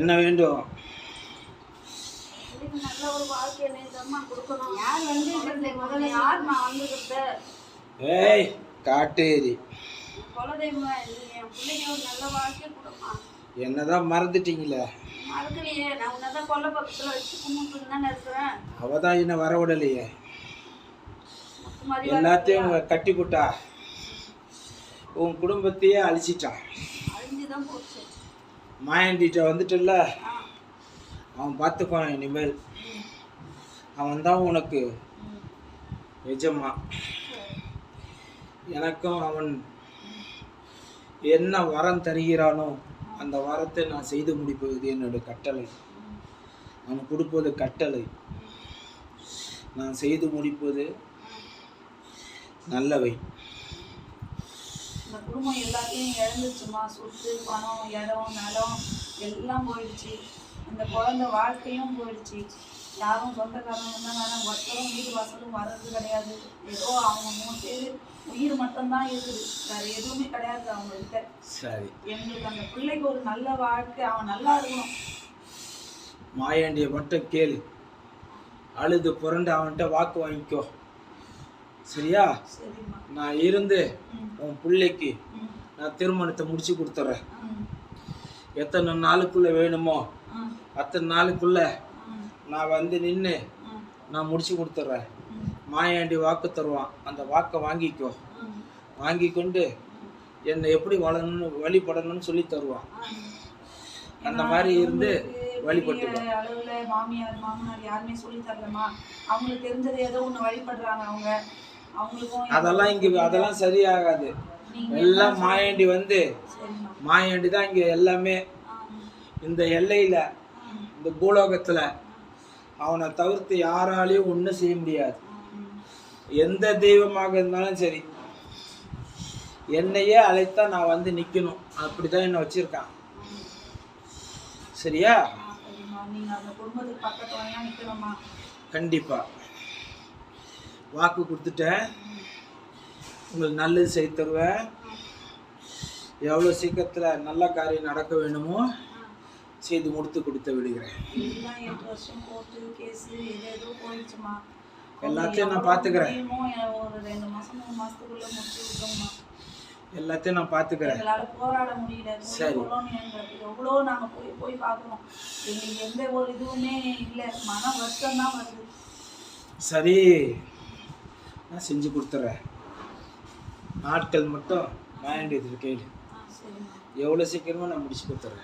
என்ன வேண்டும்? ஏய் காட்டேரி. என்னதான் மறந்துட்டீங்களே? மறக்கலையே. நான் உன்னதான் கொல்லை பக்கத்தில் வச்சு கும்பிட்டு தானே இருக்கிறேன். அவ தான் இன்னும் வர விடலையே? எல்லாத்தையும் கட்டி போட்டா உன் குடும்பத்தையே அழிச்சிட்டான் அழிஞ்சு வந்துட்டுல்ல அவன் பார்த்துக்குவான் இனிமேல். அவன் தான் உனக்கு நிஜமா. எனக்கும் அவன் என்ன வரம் தருகிறானோ அந்த வரத்தை நான் செய்து முடிப்பது என்னோட கட்டளை. அவன் கொடுப்பது கட்டளை. நான் செய்து முடிப்பது நல்லவை. இந்த குடும்பம் எல்லாத்தையும் இழந்துச்சுமா சொத்து பணம் இடம் நிலம் எல்லாம் போயிடுச்சு. அந்த குழந்தை வாழ்க்கையும் போயிடுச்சு. யாரும் சொந்தக்காரங்க வேணாம். ஒருத்தரும் வீடு வாசலும் வர்றது கிடையாது. ஏதோ அவங்க மூணு பேர் உயிர் மட்டும்தான் இருக்குது. வேற எதுவுமே கிடையாது அவங்கள்ட்ட. சரி. எங்களுக்கு அந்த பிள்ளைக்கு ஒரு நல்ல வாழ்க்கை. அவன் நல்லா இருக்கணும். மாயாண்டியை மட்டும் கேளு. அழுது புரண்டு அவன்கிட்ட வாக்கு வாங்கிக்கோ. சரியா? நான் இருந்து உன் பிள்ளைக்கு நான் திருமணத்தை முடிச்சு கொடுத்துட்றேன் எத்தனை நாளுக்குள்ள வேணுமோ அத்தனை நாளுக்குள்ள நான் வந்து நின்று நான் முடிச்சு கொடுத்துட்றேன் மாயாண்டி வாக்கு தருவான். அந்த வாக்கை வாங்கிக்கோ. வாங்கி கொண்டு என்னை எப்படி வளரணும் வழிபடணும்னு சொல்லி தருவான். அந்த மாதிரி இருந்து வழிபட்டுக்கோ பெரிய அளவுல மாமியார் மாமனார் யாருமே சொல்லி தரலமா அவங்களுக்கு தெரிஞ்சது ஏதோ ஒண்ணு வழிபடுறாங்க அவங்க. அதெல்லாம் இங்க அதெல்லாம் சரியாகாது. எல்லாம் மாயாண்டி வந்து மாயாண்டி தான் இங்க எல்லாமே. இந்த எல்லையில இந்த பூலோகத்துல அவனை தவிர்த்து யாராலையும் ஒன்றும் செய்ய முடியாது. எந்த தெய்வமாக இருந்தாலும் சரி என்னையே அழைத்தா நான் வந்து நிக்கணும். அப்படிதான் என்ன வச்சிருக்கான். சரியா? ஆ, வாக்கு கொடுத்துட்டேன். உங்களுக்கு நல்லது செய்து தருவேன். எவ்வளோ சீக்கிரத்தில் நல்ல காரியம் நடக்க வேணுமோ செய்து முடித்து கொடுத்து விடுகிறேன். வருஷம் எல்லாத்தையும் நான் பார்த்துக்கிறேன். எல்லாத்தையும் நான் பார்த்துக்கிறேன். போராட முடியல. சரி. எவ்வளோ நாங்க போய் போய் பார்க்குறோம் எங்களுக்கு எந்த ஒரு இதுவுமே இல்லை. மன வருத்தம் தான் வருது. சரி. நான் செஞ்சு கொடுத்துட்றேன் நாட்கள் மட்டும் கேளு. ஆ சரிம்மா எவ்வளோ சீக்கிரமாக நான் முடிச்சு கொடுத்துட்றேன்